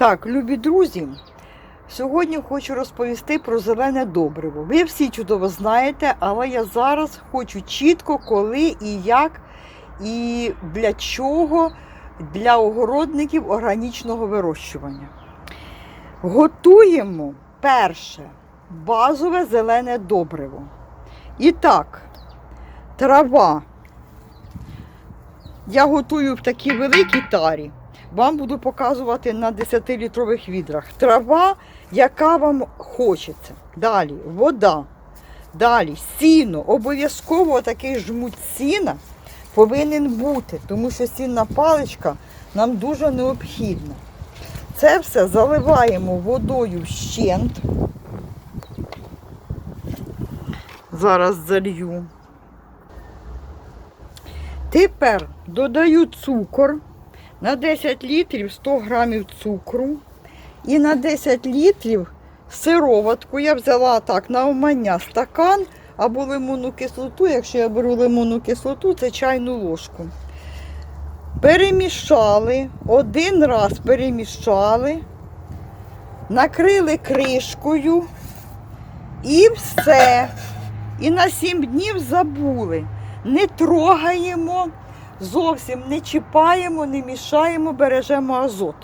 Так, любі друзі, сьогодні хочу розповісти про зелене добриво. Ви всі чудово знаєте, але я зараз хочу чітко, коли і як, і для чого для огородників органічного вирощування. Готуємо перше базове зелене добриво. І так, трава. Я готую в такій великій тарі. Вам буду показувати на 10-літрових відрах. Трава, яка вам хочеться. Далі вода. Далі сіно. Обов'язково такий жмуть сіна повинен бути, тому що сінна паличка нам дуже необхідна. Це все заливаємо водою вщент. Зараз залью. Тепер додаю цукор на 10 літрів 100 грамів цукру і на 10 літрів сироватку. Я взяла так на умання стакан або лимонну кислоту. Якщо я беру лимонну кислоту, це чайну ложку. Перемішали, один раз перемішали, накрили кришкою і все. І на 7 днів забули. Не трогаємо, зовсім не чіпаємо, не мішаємо, бережемо азот.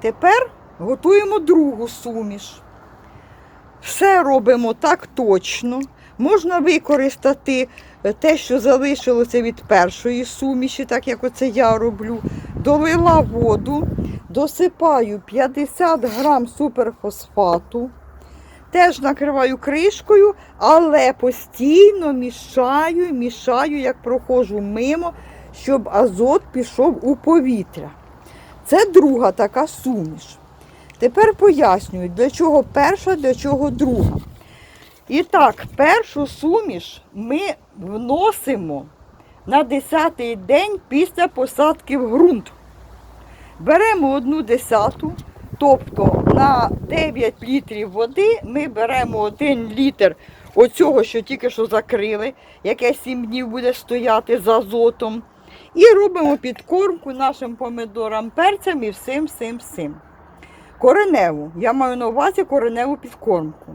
Тепер готуємо другу суміш. Все робимо так точно. Можна використати е, те, що залишилося від першої суміші, так як оце я роблю. Долила воду, досипаю 50 грам суперфосфату. Теж накриваю кришкою, але постійно мішаю, мішаю, як проходжу мимо, щоб азот пішов у повітря. Це друга така суміш. Тепер пояснюю, для чого перша, для чого друга. І так, першу суміш ми вносимо на 10-й день після посадки в ґрунт. Беремо одну десяту, тобто на 9 літрів води ми беремо 1 літр оцього, що тільки що закрили, яке 7 днів буде стояти з азотом. І робимо підкормку нашим помидорам, перцям і всім, всім, всім. Кореневу. Я маю на увазі кореневу підкормку.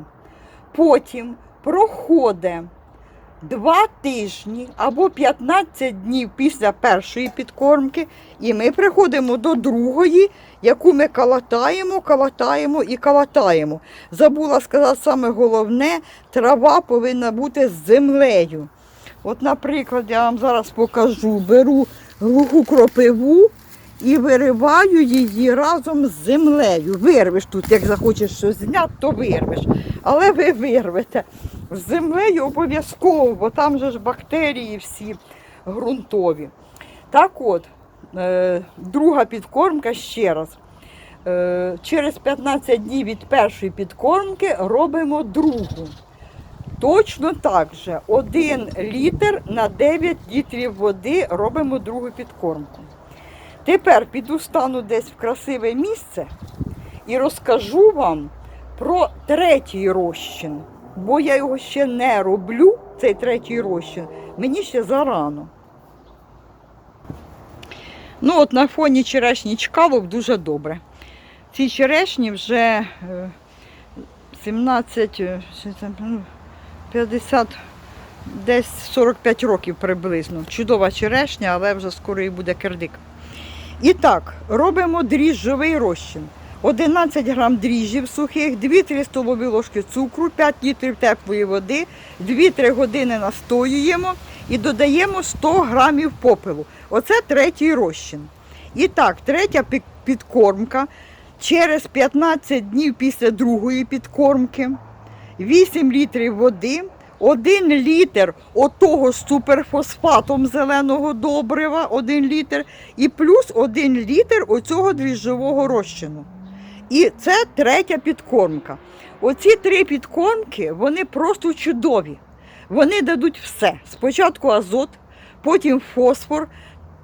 Потім проходить 2 тижні або 15 днів після першої підкормки, і ми приходимо до другої, яку ми калатаємо, калатаємо і калатаємо. Забула сказати саме головне, трава повинна бути з землею. От, наприклад, я вам зараз покажу, беру глуху кропиву і вириваю її разом з землею. Вирвеш тут, як захочеш щось зняти, то вирвеш. Але ви вирвете. З землею обов'язково, бо там же ж бактерії всі ґрунтові. Так от, е, друга підкормка ще раз. Е, через 15 днів від першої підкормки робимо другу. Точно так же 1 літр на 9 літрів води робимо другу підкормку. Тепер піду стану десь в красиве місце і розкажу вам про третій розчин. Бо я його ще не роблю, цей третій розчин, мені ще зарано. Ну от на фоні черешні чкалов дуже добре. Ці черешні вже е, 17, е, що це, ну, 50, десь 45 років приблизно. Чудова черешня, але вже скоро і буде кирдик. І так, робимо дріжджовий розчин. 11 грам дріжджів сухих, 2-3 столові ложки цукру, 5 літрів теплої води, 2-3 години настоюємо і додаємо 100 грамів попелу. Оце третій розчин. І так, третя підкормка через 15 днів після другої підкормки, 8 літрів води, 1 літр отого з суперфосфатом зеленого добрива, 1 літр, і плюс 1 літр оцього дріжджового розчину. І це третя підкормка. Оці три підкормки, вони просто чудові. Вони дадуть все. Спочатку азот, потім фосфор,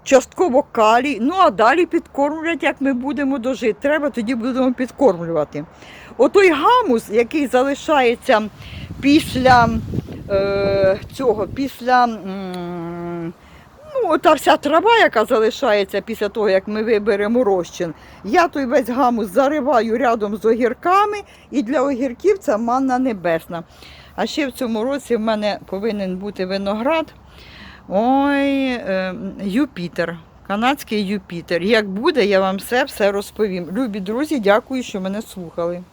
частково калій, ну а далі підкормлять, як ми будемо дожити. Треба тоді будемо підкормлювати. Отой гамус, який залишається після е, цього, після м, ота вся трава, яка залишається після того, як ми виберемо розчин, я той весь гамус зариваю рядом з огірками, і для огірків це манна небесна. А ще в цьому році в мене повинен бути виноград. Ой, е, Юпітер. Канадський Юпітер. Як буде, я вам все все розповім. Любі друзі, дякую, що мене слухали.